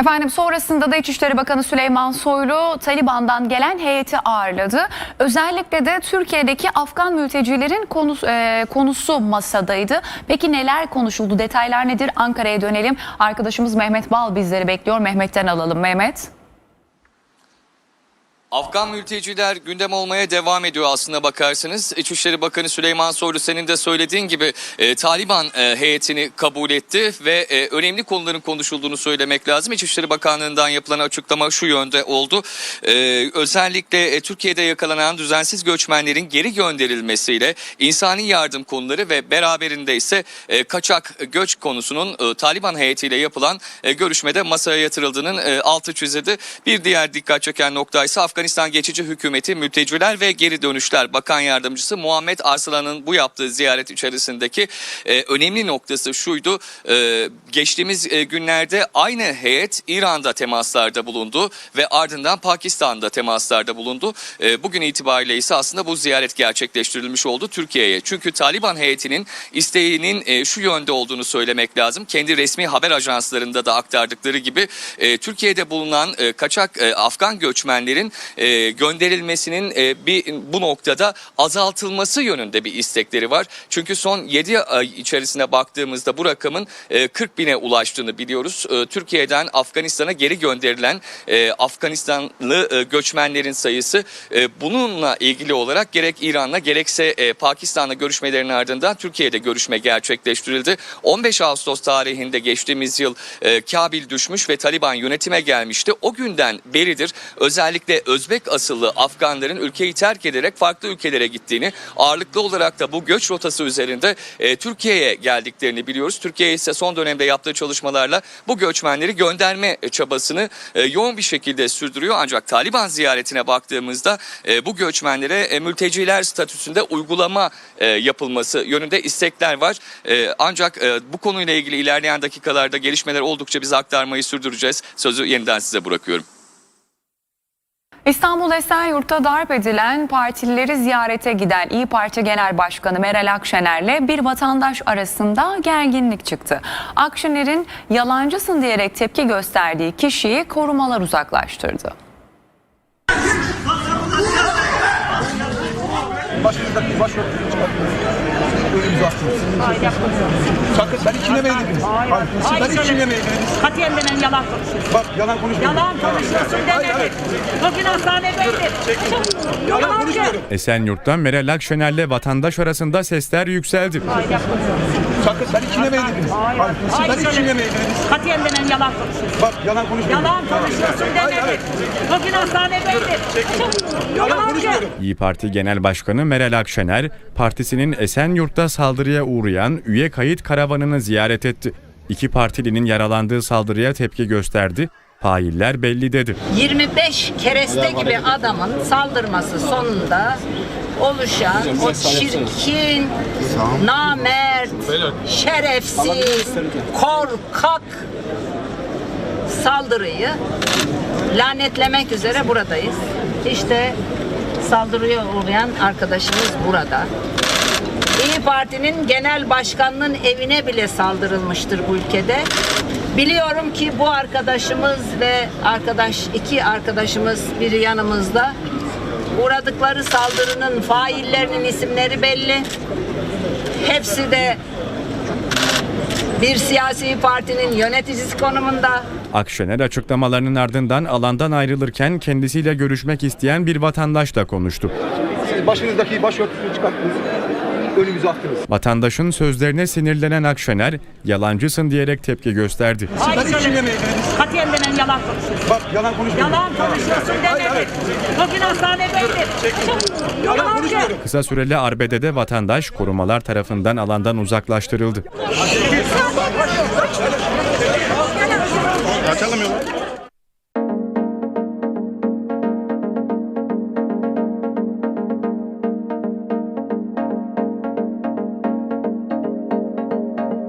Efendim sonrasında da İçişleri Bakanı Süleyman Soylu Taliban'dan gelen heyeti ağırladı. Özellikle de Türkiye'deki Afgan mültecilerin konusu, e, konusu masadaydı. Peki neler konuşuldu? Detaylar nedir? Ankara'ya dönelim. Arkadaşımız Mehmet Bal bizleri bekliyor. Mehmet'ten alalım. Mehmet. Afgan mülteciler gündem olmaya devam ediyor aslında bakarsanız. İçişleri Bakanı Süleyman Soylu senin de söylediğin gibi e, Taliban e, heyetini kabul etti ve e, önemli konuların konuşulduğunu söylemek lazım. İçişleri Bakanlığı'ndan yapılan açıklama şu yönde oldu. E, özellikle e, Türkiye'de yakalanan düzensiz göçmenlerin geri gönderilmesiyle insani yardım konuları ve beraberinde ise e, kaçak göç konusunun e, Taliban heyetiyle yapılan e, görüşmede masaya yatırıldığının e, altı çizildi. Bir diğer dikkat çeken nokta ise Afganistan Geçici Hükümeti Mülteciler ve Geri Dönüşler Bakan Yardımcısı Muhammed Arslan'ın bu yaptığı ziyaret içerisindeki e, önemli noktası şuydu. E, geçtiğimiz e, günlerde aynı heyet İran'da temaslarda bulundu ve ardından Pakistan'da temaslarda bulundu. E, bugün itibariyle ise aslında bu ziyaret gerçekleştirilmiş oldu Türkiye'ye. Çünkü Taliban heyetinin isteğinin e, şu yönde olduğunu söylemek lazım. Kendi resmi haber ajanslarında da aktardıkları gibi e, Türkiye'de bulunan e, kaçak e, Afgan göçmenlerin e, gönderilmesinin e, bir bu noktada azaltılması yönünde bir istekleri var. Çünkü son 7 ay içerisine baktığımızda bu rakamın e, 40 bine ulaştığını biliyoruz. E, Türkiye'den Afganistan'a geri gönderilen e, Afganistanlı e, göçmenlerin sayısı e, bununla ilgili olarak gerek İran'la gerekse e, Pakistan'la görüşmelerin ardından Türkiye'de görüşme gerçekleştirildi. 15 Ağustos tarihinde geçtiğimiz yıl e, Kabil düşmüş ve Taliban yönetime gelmişti. O günden beridir özellikle Özbek asıllı Afganların ülkeyi terk ederek farklı ülkelere gittiğini, ağırlıklı olarak da bu göç rotası üzerinde e, Türkiye'ye geldiklerini biliyoruz. Türkiye ise son dönemde yaptığı çalışmalarla bu göçmenleri gönderme çabasını e, yoğun bir şekilde sürdürüyor. Ancak Taliban ziyaretine baktığımızda e, bu göçmenlere e, mülteciler statüsünde uygulama e, yapılması yönünde istekler var. E, ancak e, bu konuyla ilgili ilerleyen dakikalarda gelişmeler oldukça biz aktarmayı sürdüreceğiz. Sözü yeniden size bırakıyorum. İstanbul Esenyurt'ta darp edilen partilileri ziyarete giden İyi Parti Genel Başkanı Meral Akşener'le bir vatandaş arasında gerginlik çıktı. Akşener'in yalancısın diyerek tepki gösterdiği kişiyi korumalar uzaklaştırdı. Başınızdaki başörtüsünü çıkartın. Önümüzü açtınız. Sakın ben ikilemeyin dediniz. Hayır. Hayır, Hayır, ben ikilemeyin dediniz. Katiyen denen yalan konuşuyorsun. Bak yalan konuşmuyorum. Yalan konuşuyorsun Hayır, hayır. denedik. Bugün hastanedeydik. Yalan Yalan konuşmuyorum. Esenyurt'ta Meral Akşener'le vatandaş arasında sesler yükseldi. Hayır yapmıyorum. Sakın ben ikilemeyin dediniz. Hayır. Hayır, Hayır, ben ikilemeyin dediniz. Katiyen denen yalan konuşuyorsun. Bak yalan konuşmuyorum. Yalan konuşuyorsun Hayır, hayır. denedik. Bugün hastanedeydik. Yalan konuşmuyorum. İyi Parti Genel Başkanı Meral Akşener, partisinin Esenyurt'ta saldırıya uğrayan üye kayıt karavanını ziyaret etti. İki partilinin yaralandığı saldırıya tepki gösterdi. Failler belli dedi. 25 kereste gibi adamın saldırması sonunda oluşan o çirkin, namert, şerefsiz, korkak saldırıyı lanetlemek üzere buradayız. İşte saldırıya uğrayan arkadaşımız burada. İyi Parti'nin genel başkanının evine bile saldırılmıştır bu ülkede. Biliyorum ki bu arkadaşımız ve arkadaş iki arkadaşımız biri yanımızda. Uğradıkları saldırının faillerinin isimleri belli. Hepsi de bir siyasi partinin yöneticisi konumunda. Akşener açıklamalarının ardından alandan ayrılırken kendisiyle görüşmek isteyen bir vatandaşla konuştu. Siz başınızdaki başörtüsünü çıkarttınız. Önümüzü attınız. Vatandaşın sözlerine sinirlenen Akşener, yalancısın diyerek tepki gösterdi. Hayır dediniz. Katiyen denen yalan konuşuyorsun. Bak yalan konuşmuyorum. Yalan konuşuyorsun denedik. Bugün hastanedeydik. Yalan konuşmuyorum. Kısa süreli arbedede vatandaş korumalar tarafından alandan uzaklaştırıldı. Kaçalım yola.